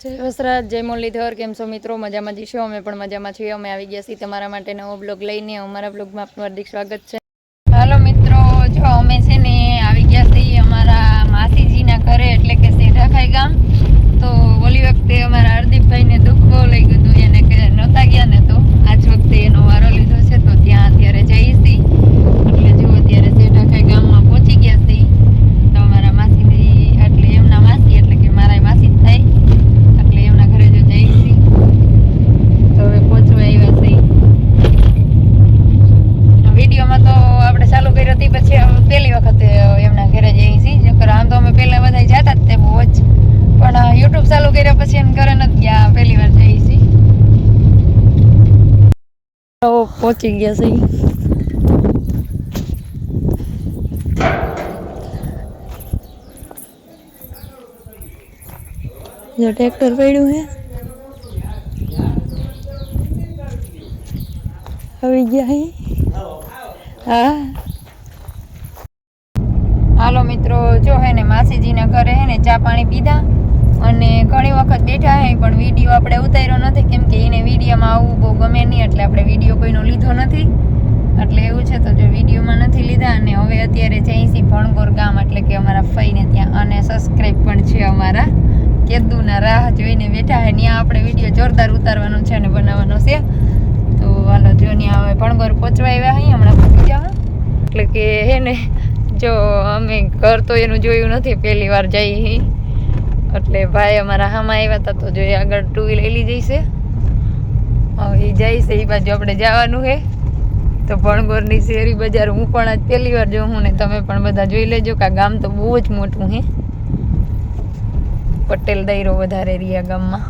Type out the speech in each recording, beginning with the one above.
જય વસરાજ, જય મુરલીધર, કેમ છો મિત્રો? મજામાં જઈશું અમે પણ મજામાં છીએ. અમે આવી ગયા છીએ તમારા માટે નવો બ્લોગ લઈને. અમારા બ્લોગમાં આપનું હાર્દિક સ્વાગત છે હાલો મિત્રો જો અમે છે ને આવી ગયા છીએ અમારા માસીજીના ઘરે એટલે કે સેઢાખાઈ ગામ તો ઓલી વખતે અમારા હરદીપભાઈને દુઃખ બહુ લઈ ગયું હતું એને કે નહોતા ગયા ને તો આજ વખતે એનો વારો લીધો છે તો ત્યાં અત્યારે જઈએ છીએ એટલે જો અત્યારે સેઢાખાઈ ગામમાં પહોંચી ગયા છીએ તો અમારા માસીજી એટલે એમના માસી એટલે કે મારા માસી જ થાય એટલે એમના ઘરે જો જઈએ છીએ તો હવે પહોંચવા આવ્યા છીએ વિડીયોમાં તો આપણે ચાલુ કરી હતી પછી હવે પહેલી વખત એમના ઘરે જઈએ છીએ નકર આમ તો અમે પહેલા બધા જતા જ તે બહુ જ પણ યુટ્યુબ ચાલુ કર્યા પછી એમ ઘરે નથી ગયા પહેલી વાર જઈએ છીએ તો પહોંચી ગયા છીએ જો ટ્રેક્ટર પડ્યું હે. આવી ગયા હે. હા. હાલો મિત્રો, જો હે ને માસીજીના ઘરે હે ને ચા પાણી પીધા અને ઘણી વખત બેઠા હે, પણ વીડિયો આપણે ઉતાર્યો નથી, કેમ કે એને વિડીયોમાં આવવું બહુ ગમે નહીં, એટલે આપણે વીડિયો કોઈનો લીધો નથી. એટલે એવું છે તો જો વિડીયોમાં નથી લીધા, અને હવે અત્યારે જઈશી ભણગોર ગામ, એટલે કે અમારા ફઈને ત્યાં અને સબસ્ક્રાઈબ પણ છે અમારા, કેદુના રાહ જોઈને બેઠા હે, ત્યાં આપણે વીડિયો જોરદાર ઉતારવાનો છે અને બનાવવાનો છે. તો હાલો, જો ત્યાં હવે ભણગોર પહોંચવા આવ્યા અહીં હમણાં પહોંચી જાવ એટલે કે હે ને, જો અમે ઘર તો એનું જોયું નથી, પહેલી વાર જઈ હી. એટલે ભાઈ અમારા હામાં આવ્યા હતા તો જો એ આગળ ટુ વ્હીલ લઈ જઈશે. હવે એ છે એ બાજુ આપણે જવાનું છે તો ભણગોરની શેરી બજાર, હું પણ આજ પહેલી વાર જોઉં ને તમે પણ બધા જોઈ લેજો કે આ ગામ તો બહુ જ મોટું છે પટેલ દૈરો વધારે રહ્યા ગામમાં.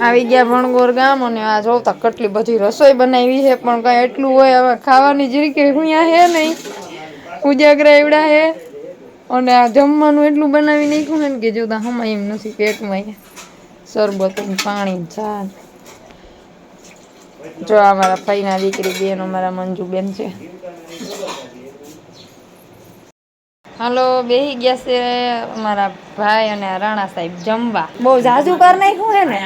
આવી ગયા ભણગોર ગામ અને આ જોતા કેટલી બધી રસોઈ બનાવી છે, પણ કઈ એટલું હોય હવે ખાવાની જરી કે હુંયા હે નહીં. ઉજાગરા એવડા હે. અને આ જમવાનું એટલું બનાવી નાખ્યું ને કે જોતા હમાય એમ નથી પેટમાં શરબત પાણી ચા જો અમારા મારા ફઈના દીકરી બેન, અમારા મંજુબેન છે. હાલો બેહી ગયા છે અમારા ભાઈ અને રાણા સાહેબ જમવા. બહુ જાજુ કર નાખ્યું હે ને?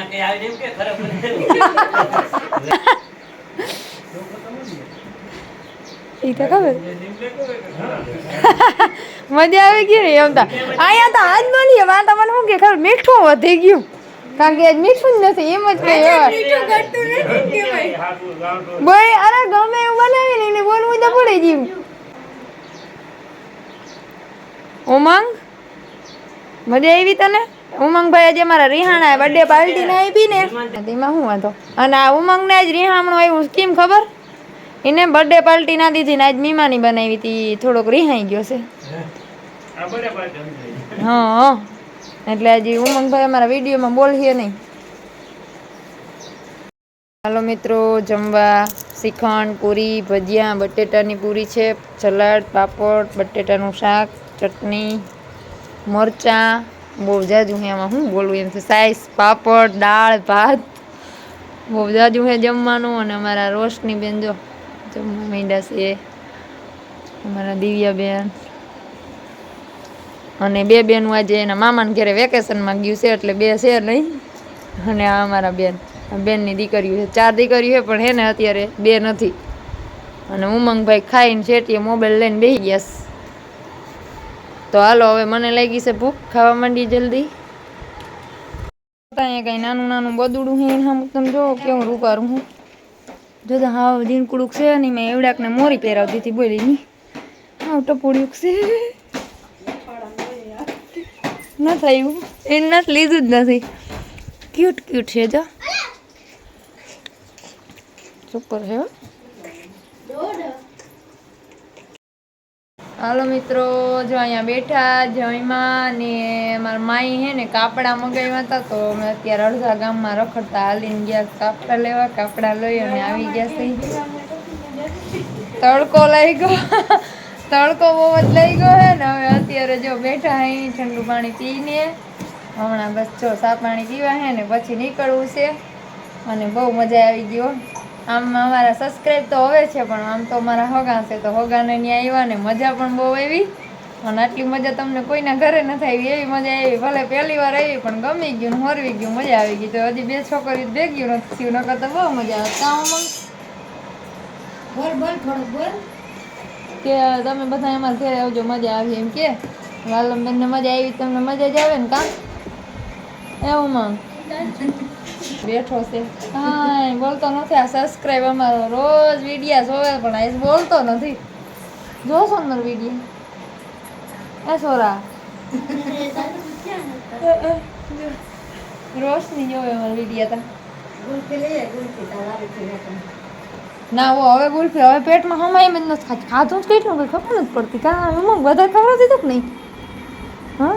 ઈ તો ખબર. મજા આવી ગઈ ને એમ તો. અહીંયા તો આજ મળીએ વાં તમને શું કે ખબર? મીઠું વધી ગયું. કારણ કે આજ મીઠું જ નથી એમ જ કે એવા બોય અરે ગમે એવું બનાવીને એને બોલવું તો પડી ગયું. ઉમંગ? મજા આવી તને? ઉમંગભાઈ આજે મારા રિહાણા બર્થડે પાર્ટી ને આવી ને. તેમાં શું વાંધો? અને આ ઉમંગ ને આજ રિહામણું આવ્યું કેમ ખબર? એને બર્થડે પાર્ટી ના દીધી ને આજ મીમાની બનાવી હતી. થોડોક રિહાઈ ગયો છે. હા એટલે હજી ઉમંગભાઈ અમારા વિડીયોમાં બોલીએ નહીં. હાલો મિત્રો જમવા શ્રીખંડ પૂરી ભજીયા બટેટાની પૂરી છે સલાડ પાપડ બટેટાનું શાક. ચટણી, મરચાં, બહુ જાજુ હે એમાં શું બોલવું એમ છે? સાઈસ, પાપડ, દાળ, ભાત, બહુ જાજુ હે જમવાનું અને અમારા રોશની બેન જો જમવા માંડ્યા છે. અમારા દિવ્યાબેન અને બે બેનું આજે એના મામાને ઘરે વેકેશનમાં ગયું છે, એટલે બે છે નહીં. અને આ અમારા બેન. બેનની દીકરીઓ છે. ચાર દીકરીઓ છે, પણ હે ને અત્યારે બે નથી. અને ઉમંગભાઈ ખાઈને છેટીએ મોબાઈલ લઈને બેસી ગયા. તો હાલો, હવે મને લાગી છે ભૂખ ખાવા માંડી જલ્દી. અહીંયા કઈ નાનું નાનું બદુડું હે એના તમે જો કેવું રૂપારું હું જો તો હાવ જીનકુડુક છે નહીં મેં એવડાકને મોરી પહેરાવતી હતી બોલી ની. હાવ ટપોડ્યુક છે. ન થયું એને નથી લીધું જ નથી. ક્યુટ ક્યુટ છે જો. સુપર છે હાલો મિત્રો, જો અહીંયા બેઠા જયમાં ને મારા માઈ હે ને કાપડા મગાવ્યા હતા, તો અમે અત્યારે અડધા ગામમાં રખડતા હાલીને ગયા કાપડા લેવા, કાપડા લઈ અને આવી ગયા છે. તડકો લઈ ગયો. તડકો બહુ જ લઈ ગયો હે ને, હવે અત્યારે જો બેઠા હે ઠંડુ પાણી પીને. હમણાં બસ જો સા પાણી પીવા હે ને, પછી નીકળવું છે. અને બહુ મજા આવી ગયો આમ અમારા સબસ્ક્રાઈબ તો હવે છે પણ આમ તો અમારા હોગા છે તો હોગાને ત્યાં આવ્યા ને મજા પણ બહુ આવી. અને આટલી મજા તમને કોઈના ઘરે નથી આવી એવી મજા આવી. ભલે પહેલી વાર આવી પણ ગમી ગયું હરવી ગયું મજા આવી ગઈ. તો હજી બે છોકરી ભેગી નથી થયું નકર તો બહુ મજા આવે. કામ બોલ બોલ થોડુંક બોલ. કે તમે બધા એમાં ઘરે આવજો મજા આવી એમ કે. વાલમબેનને મજા આવી તમને મજા જ આવે ને કામ એવું માં બેઠો છે હા, બોલતો નથી. આ સબસ્ક્રાઈબ અમારો રોજ વિડીયા જોવે, પણ આ બોલતો નથી. જોશો ને મારો વીડિયો? એ સોરા. રોશની જોવે અમારો વિડીયા તા. હતી ના, ઓ હવે ગુલ્ફી, હવે પેટમાં હમાય જ નથી ખાધું જ કેટલું કંઈ ખબર નથી પડતી. કારણ ઉમંગ વધારે ખબર દીધું કે નહીં? હા?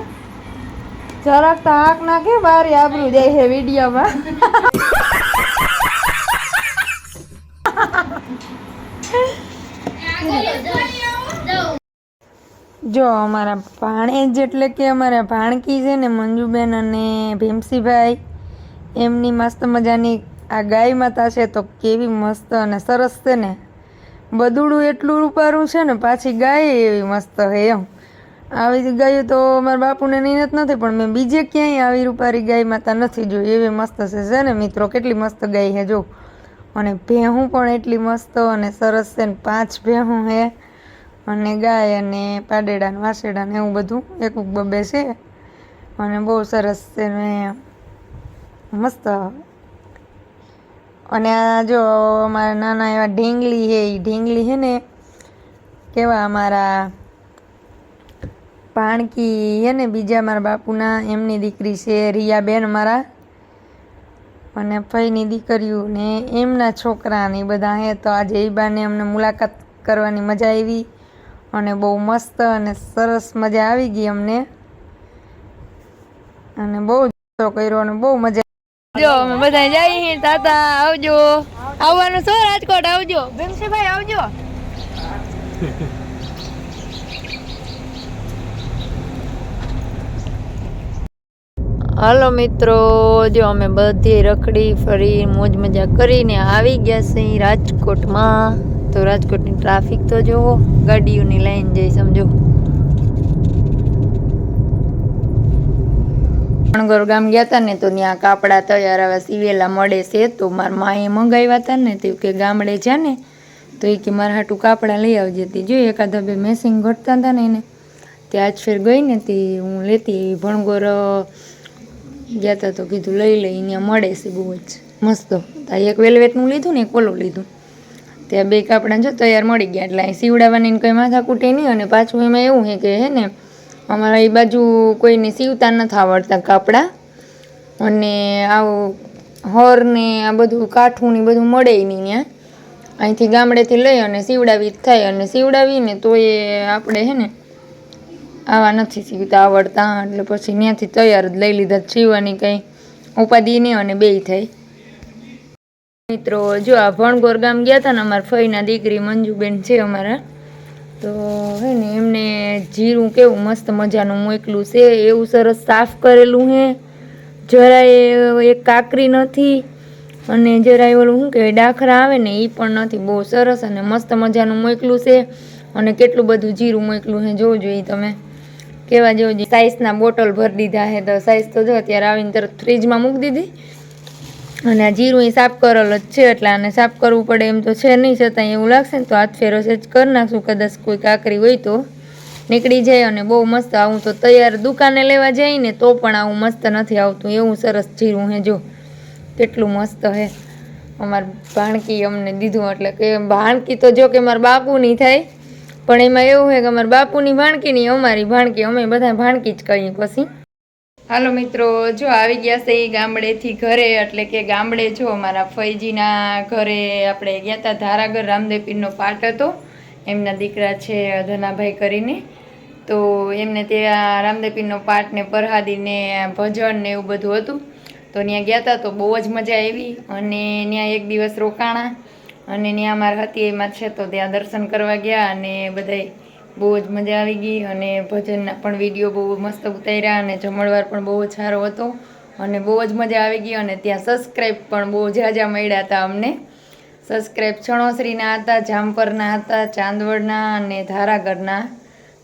જરાક તો હાક નાખે, બારી આબરું જાય છે વિડીયોમાં. જો, અમારા ભાણેજ એટલે કે અમારા ભાણકી છે ને, મંજુબેન અને ભીમસીભાઈ, એમની મસ્ત મજાની આ ગાય માતા છે, તો કેવી મસ્ત અને સરસ છે ને. બધુડું એટલું રૂપારું છે ને, પાછી ગાય એવી મસ્ત છે એમ. આવી ગાયો તો મારા બાપુને નિયત નથી, પણ મેં બીજે ક્યાંય આવી રૂપારી ગાય માતા નથી જોઈ. એવી મસ્ત છે છે ને મિત્રો? કેટલી મસ્ત ગાય છે, જો. અને ભેહું પણ એટલી મસ્ત અને સરસ છે ને પાંચ ભેહું છે. અને ગાય અને પાડેડા ને વાસેડા ને એવું બધું એક બબે છે. અને બહુ સરસ છે ને મસ્ત. અને આ જો અમારા નાના એવા ઢીંગલી છે એ ઢીંગલી છે ને, કેવા અમારા ભાણકી અને બીજા મારા બાપુના, એમની દીકરી છે રિયાબેન મારા. અને ફઈની દીકરીઓ ને એમના છોકરા ને બધા હે, તો આજે એ બાને અમને મુલાકાત કરવાની મજા આવી અને બહુ મસ્ત અને સરસ મજા આવી ગઈ અમને. અને બહુ જલસો કર્યો અને બહુ મજા જો, અમે બધા જઈએ તાતા, આવજો. આવવાનું છો, રાજકોટ, આવજો. ભીમસીભાઈ આવજો. હાલો મિત્રો, જો અમે બધી રખડી ફરી મોજ મજા કરીને આવી ગયા છીએ રાજકોટમાં, તો રાજકોટની ટ્રાફિક તો જુઓ, ગાડીઓની લાઈન જઈ સમજો. અણગર ગામ ગયા હતા ને તો ત્યાં કાપડા તૈયાર હવે સીવેલા મળે છે, તો મારા માએ મંગાવ્યા હતા ને, તે કે ગામડે છે ને, તો એ કે મારા હાટું કાપડા લઈ આવજે તે. જો એકાદા બે મેસિંગ ઘટતા હતા ને એને તે આજ ફેર ગઈ ને તે હું લેતી ભણગોર ગયા હતા તો કીધું, લઈ લઈ અહીંયા મળે છે બહુ જ. મસ્ત. તા એક વેલ્વેટનું લીધું ને, એક ઓલું લીધું. ત્યાં બે કાપડા જો તૈયાર મળી ગયા, એટલે અહીં સીવડાવવાની કંઈ માથાકૂટે નહીં, અને પાછું એમાં એવું છે કે હે ને, અમારા એ બાજુ કોઈને સીવતા નથી આવડતા કાપડા, અને આવું હોર ને આ બધું કાઠું ને બધું મળે નહીં ત્યાં. અહીંથી ગામડેથી લઈ અને સીવડાવી થાય, અને સીવડાવીને તો એ આપણે હે ને આવા નથી સીવતા આવડતા, એટલે પછી ત્યાંથી તૈયાર જ લઈ લીધા સીવવાની કંઈ ઉપાધિ નહીં અને બેય થઈ મિત્રો, જો આ ભણગોર ગામ ગયા હતા ને અમારા ફઈના દીકરી મંજુબેન છે અમારા, તો હે ને એમને જીરું કેવું મસ્ત મજાનું મોકલું છે, એવું સરસ સાફ કરેલું હે. જરાય એક કાકરી નથી અને જરાય ઓલું શું કહેવાય, ડાખરા આવે ને એ પણ નથી, બહુ સરસ અને મસ્ત મજાનું મોકલું છે. અને કેટલું બધું જીરું મોકલું છે જોવું જોઈએ તમે. કેવા જેવું જોઈએ સાઇઝના બોટલ ભરી દીધા છે, તો સાઇઝ તો જો અત્યારે આવીને તરત ફ્રીજમાં મૂકી દીધી. અને આ જીરું એ સાફ કરેલ જ છે, એટલે આને સાફ કરવું પડે એમ તો છે નહીં, છતાં એવું લાગશે ને તો હાથ ફેરો જ કરી નાખશું, કદાચ કોઈ કાંકરી હોય તો. નીકળી જાય અને બહુ મસ્ત આવું તો તૈયાર દુકાને લેવા જાય ને તો પણ આવું મસ્ત નથી આવતું, એવું સરસ જીરું હે જો. કેટલું મસ્ત હે અમાર ભાણકી અમને દીધું, એટલે કે ભાણકી તો જો કે મારા નહીં થાય પણ એમાં એવું છે કે અમારા બાપુની ભાણકી નહીં અમારી ભાણકી, અમે બધા ભાણકી જ કહીએ પછી. હાલો મિત્રો, જો આવી ગયા છે એ ગામડેથી ઘરે, એટલે કે ગામડે જો અમારા ફૈજીના ઘરે આપણે ગયા હતા ધારાગર રામદેવપીરનો પાઠ હતો. એમના દીકરા છે ધનાભાઈ કરીને. તો એમને ત્યાં રામદેવપીરનો પાઠ ને પરહાદીને ભજન ને એવું બધું હતું. તો ત્યાં ગયા હતા તો બહુ જ મજા આવી. અને ત્યાં એક દિવસ રોકાણા. અને ત્યાં મારા હતી એમાં છે તો ત્યાં દર્શન કરવા ગયા અને બધાય બહુ જ મજા આવી ગઈ અને ભજનના પણ વીડિયો બહુ મસ્ત ઉતાર્યા અને જમણવાર પણ બહુ સારો હતો અને બહુ જ મજા આવી ગઈ અને ત્યાં સબસ્ક્રાઈબ પણ બહુ ઝાઝા મળ્યા હતા અમને. સબસ્ક્રાઈબ છણોસરીના હતા જામપરના હતા, ચાંદવડના અને ધારાગઢના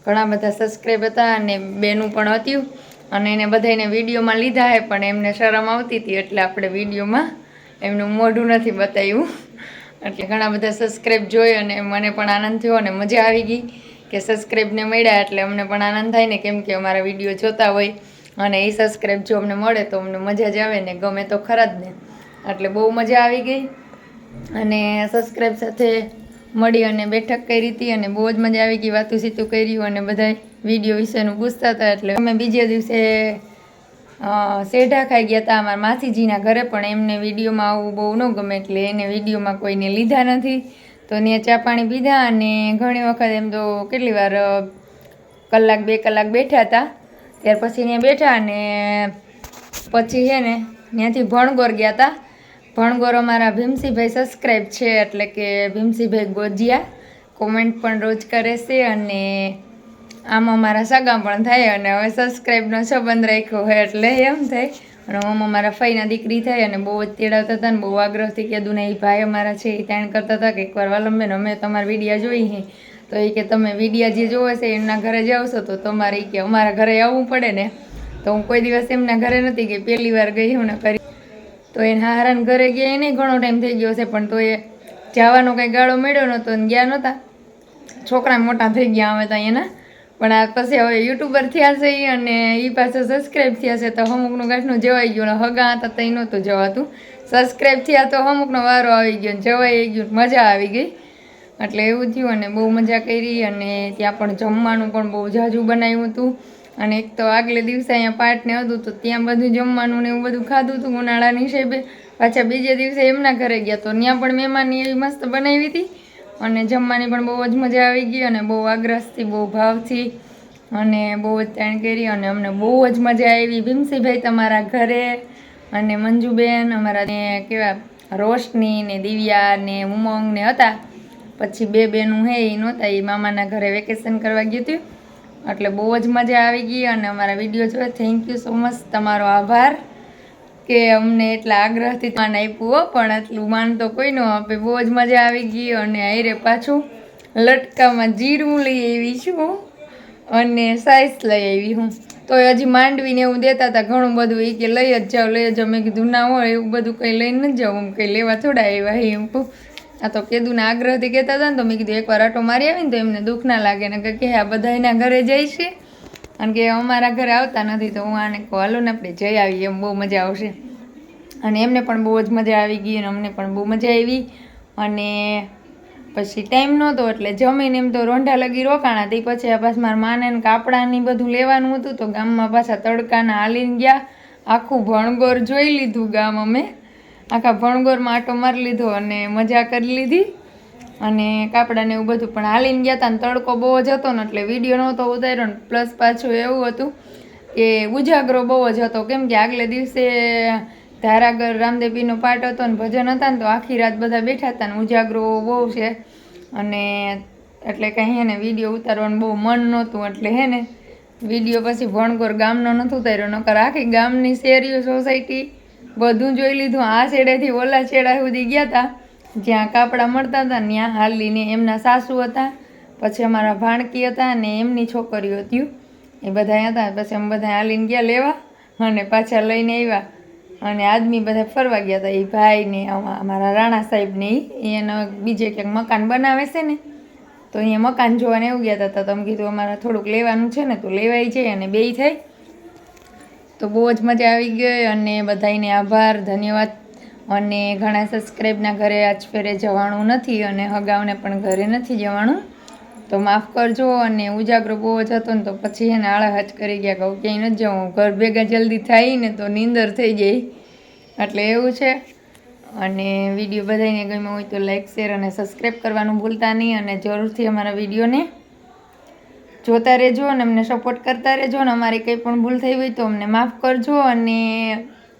ઘણા બધા સબસ્ક્રાઈબ હતા અને બેનું પણ હતું અને એને બધાને વિડીયોમાં લીધા હે પણ એમને શરમ આવતી હતી એટલે આપણે વિડીયોમાં એમનું મોઢું નથી બતાવ્યું. એટલે ઘણા બધા સબસ્ક્રાઈબ જોઈ અને મને પણ આનંદ થયો અને મજા આવી ગઈ કે સબસ્ક્રાઈબને મળ્યા એટલે અમને પણ આનંદ થાય ને કેમ કે અમારા વીડિયો જોતા હોય અને એ સબસ્ક્રાઈબ જો અમને મળે તો અમને મજા જ આવે ને ગમે તો ખરા જ ને. એટલે બહુ મજા આવી ગઈ અને સબસ્ક્રાઈબ સાથે મળી અને બેઠક કરી હતી અને બહુ જ મજા આવી ગઈ વાતું સીતું કર્યું અને બધા વીડિયો વિશેનું પૂછતા હતા એટલે અમે બીજે દિવસે શેઢા ખાઈ ગયા હતા અમારા માસીજીના ઘરે, પણ એમને વિડીયોમાં આવવું બહુ ન ગમે એટલે એને વિડીયોમાં કોઈને લીધા નથી. તો ત્યાં ચા પાણી પીધા અને ઘણી વખત એમ તો કેટલી વાર કલાક બે કલાક બેઠા હતા ત્યાર પછી ત્યાં બેઠા અને પછી છે ને, ત્યાંથી ભણગોર ગયા હતા ભણગોર અમારા ભીમસીભાઈ સબસ્ક્રાઈબ છે એટલે કે ભીમસીભાઈ ગોજિયા. કોમેન્ટ પણ રોજ કરે છે અને આમ અમારા સગા પણ થાય અને હવે સબસ્ક્રાઈબનો સંબંધ રાખ્યો હોય એટલે એમ થાય. અને હું અમારા ફઈના દીકરી થાય અને બહુ જ તેડાવતા હતા ને બહુ આગ્રહથી કહેતું ને એ ભાઈ અમારા છે એ તાણ કરતા હતા કે એકવાર વાલંબેન અમે તમારા વિડીયા જોઈ હે. તો એ કે તમે વિડીયા જે જોવે છે એમના ઘરે જાવશો તો તમારે એ કે અમારા ઘરે આવવું પડે ને. તો હું કોઈ દિવસ એમના ઘરે નથી ગઈ, પહેલી વાર ગઈ હું ને કરી તો એને હારાન ઘરે ગયા, એને ઘણો ટાઈમ થઈ ગયો છે, પણ તો એ જવાનો કંઈ ગાળો મળ્યો નહોતો ને ગયા નહોતા. છોકરા મોટા થઈ ગયા અમે ત્યાં એના પણ આ પછી હવે યુટ્યુબર થયા છે અને એ પાછો સબસ્ક્રાઈબ થયા છે તો અમુકનું ગાંઠનું જવાઈ ગયું હગા હતા તો નહોતું જવાતું. સબસ્ક્રાઈબ થયા તો અમુકનો વારો આવી ગયો જવાઈ ગયું મજા આવી ગઈ. એટલે એવું થયું અને બહુ મજા કરી અને ત્યાં પણ જમવાનું પણ બહુ ઝાઝું બનાવ્યું હતું. અને એક તો આગલે દિવસે અહીંયા પાર્ટને હતું તો ત્યાં બધું જમવાનું ને એવું બધું ખાધું હતું ઉનાળાની હિસાબે. પાછા બીજે દિવસે એમના ઘરે ગયા તો ત્યાં પણ મહેમાનની એવી મસ્ત બનાવી હતી. અને જમવાની પણ બહુ જ મજા આવી ગઈ અને બહુ આગ્રહથી, બહુ ભાવથી અને બહુ જ તાણ કરી અને અમને બહુ જ મજા આવી. ભીમસીભાઈ તમારા ઘરે અને મંજુબેન અમારા ને કેવા રોશની ને દિવ્યા ને ઉમંગ ને હતા. પછી બે બેનું હે એ નહોતા એ મામાના ઘરે વેકેશન કરવા ગયું હતું. એટલે બહુ જ મજા આવી ગઈ અને અમારા વીડિયો જોવા. થેન્ક યુ સો મચ તમારો આભાર. કે અમને એટલા આગ્રહથી માન આપ્યું હો, પણ આટલું માન તો કોઈ ન આપે. બહુ જ મજા આવી ગઈ અને આયરે પાછું લટકામાં જીરું લઈ આવી છું અને સાઈઝ લઈ આવી હું. તો હજી માંડવીને એવું દેતા હતા ઘણું બધું. એ કે લઈ જ જાઓ, લઈ જ જાઓ. મેં કીધું, ના હોય એવું બધું કંઈ લઈને જ જાઉં. કંઈ લેવા થોડા આવ્યા હે. એમ આ તો કીધું ને આગ્રહથી કહેતા હતા ને તો મેં કીધું, એકવાર આટો મારી આવીને તો એમને દુઃખ ના લાગે. ને કે આ બધા એના ઘરે જાય છે. અને કે અમારા ઘરે આવતા નથી તો હું આને કહું ને આપણે જઈ આવીએ, એમ બહુ મજા આવશે. અને એમને પણ બહુ જ મજા આવી ગઈ અને અમને પણ બહુ મજા આવી. અને પછી ટાઈમ નહોતો એટલે જમીને એમ તો રોંઢા લગી રોકાણા તે પછી આ પાછું મારા માને કાપડાની બધું લેવાનું હતું તો ગામમાં પાછા તડકાના હાલીને ગયા. આખું ભણગોર જોઈ લીધું ગામ અમે. આખા ભણગોરમાં આટો મારી લીધો અને મજા કરી લીધી. અને કાપડાને એવું બધું. પણ હાલીને ગયા હતા ને તડકો બહુ જ હતો ને એટલે વીડિયો નહોતો ઉતાર્યો ને પ્લસ પાછું એવું હતું કે ઉજાગરો બહુ જ હતો. કેમ કે આગલે દિવસે ધારાગર રામદેવીનો પાઠ હતો ને ભજન હતા ને તો આખી રાત બધા બેઠા હતા ને ઉજાગરો બહુ છે. અને એટલે કંઈ હે ને વીડિયો ઉતારવાનું બહુ મન નહોતું એટલે હે ને વીડિયો પછી ભણગોર ગામનો નથી ઉતાર્યો. નકર આખી ગામની શેરીઓ સોસાયટી બધું જોઈ લીધું. આ છેડેથી ઓલા છેડા સુધી ગયા હતા જ્યાં કાપડા મળતા હતા, ત્યાં હાલીને એમના સાસુ હતા, પછી અમારા ભાણકી હતા અને એમની છોકરીઓ હતી. એ બધા હતા, પછી અમે બધા હાલીને ગયા લેવા અને પાછા લઈને આવ્યા. અને આદમી બધા ફરવા ગયા હતા, એ ભાઈને અમારા રાણા સાહેબને એ એનો બીજે ક્યાંક મકાન બનાવે છે ને, તો અહીંયા મકાન જોવાને એવું ગયા હતા. તો અમે કીધું, અમારે થોડુંક લેવાનું છે ને, તો લેવાય જાય અને બેય થાય. તો બહુ જ મજા આવી ગઈ અને બધાને આભાર, ધન્યવાદ. અને ઘણા સબસ્ક્રાઈબના ઘરે આજ ફેરે જવાનું નથી અને હગાવને પણ ઘરે નથી જવાનું. તો માફ કરજો અને ઉજાગરો બહુ જ હતો ને તો પછી એને આળા હાચ કરી ગયા કહું ક્યાંય નથી જવું. ઘર ભેગા જલ્દી થાય ને તો નીંદર થઈ જાય એટલે એવું છે. અને વીડિયો બધાને ગમ્યો હોય તો લાઈક, શેર અને સબસ્ક્રાઈબ કરવાનું ભૂલતા નહીં અને જરૂરથી અમારા વિડીયોને જોતા રહેજો અને અમને સપોર્ટ કરતા રહેજો અને અમારી કંઈ પણ ભૂલ થઈ હોય તો અમને માફ કરજો અને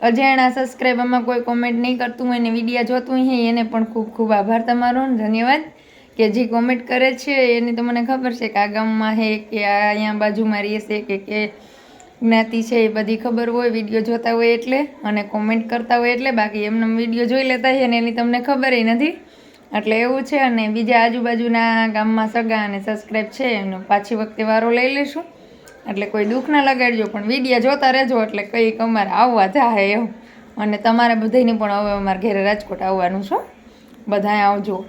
અજાણ્યા સબસ્ક્રાઈબરમાં કોઈ કોમેન્ટ નહીં કરતું હોય ને વિડીયા જોતું હોય એને પણ ખૂબ ખૂબ આભાર તમારો ધન્યવાદ. કે જે કોમેન્ટ કરે છે એની તો મને ખબર છે કે આ ગામમાં છે કે આ અહીંયા બાજુમાં રહે છે કે કે જ્ઞાતિ છે એ બધી ખબર હોય વીડિયો જોતા હોય એટલે અને કોમેન્ટ કરતા હોય એટલે બાકી એમને વીડિયો જોઈ લેતા હોય ને એની તમને ખબર નથી. એટલે એવું છે અને બીજા આજુબાજુના ગામમાં સગા અને સબસ્ક્રાઈબ છે એનો પાછી વખતે વારો લઈ લઈશું. એટલે કોઈ દુઃખ ના લગાડજો, પણ વિડીયા જોતા રહેજો, એટલે કંઈક અમારે આવવા જાય એવું અને તમારે બધાને પણ હવે અમારે ઘરે રાજકોટ આવવાનું છે. બધાએ આવજો.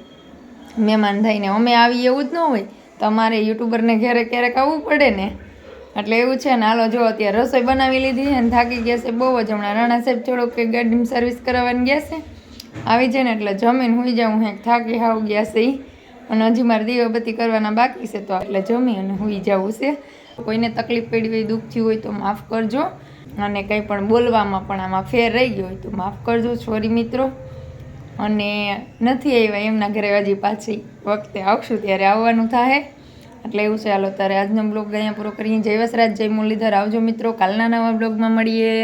મહેમાન થઈને અમે આવીએ એવું જ ન હોય. તમારે યુટ્યુબરને ઘરે ક્યારેક આવવું પડે ને. એટલે એવું છે ને, હાલો જો, અત્યારે રસોઈ બનાવી લીધી અને થાકી ગયા છે બહુ જ. હમણાં રાણા સાહેબ થોડોક કે ગાડીમાં સર્વિસ કરાવવાની ગયા છે. આવી જાય ને એટલે જમીન હુઈ જાઉં હેક થાકી હાવ ગયા છે અને હજી મારે દીવાબત્તી કરવાના બાકી છે તો એટલે જમી અને હોઈ જવું છે. કોઈને તકલીફ પડી હોય, દુઃખ થયું હોય તો માફ કરજો. અને કંઈ પણ બોલવામાં પણ આમાં ફેર રહી ગયો હોય તો માફ કરજો સોરી મિત્રો. અને નથી આવ્યા એમના ઘરે હજી પાછી વખતે આવશું ત્યારે આવવાનું થાય એટલે એવું છે, હાલો, તારે આજનો બ્લોગ અહીંયા પૂરો કરીએ. જય વસરાજ, જય મુરલીધર. આવજો મિત્રો, કાલના નવા બ્લોગમાં મળીએ.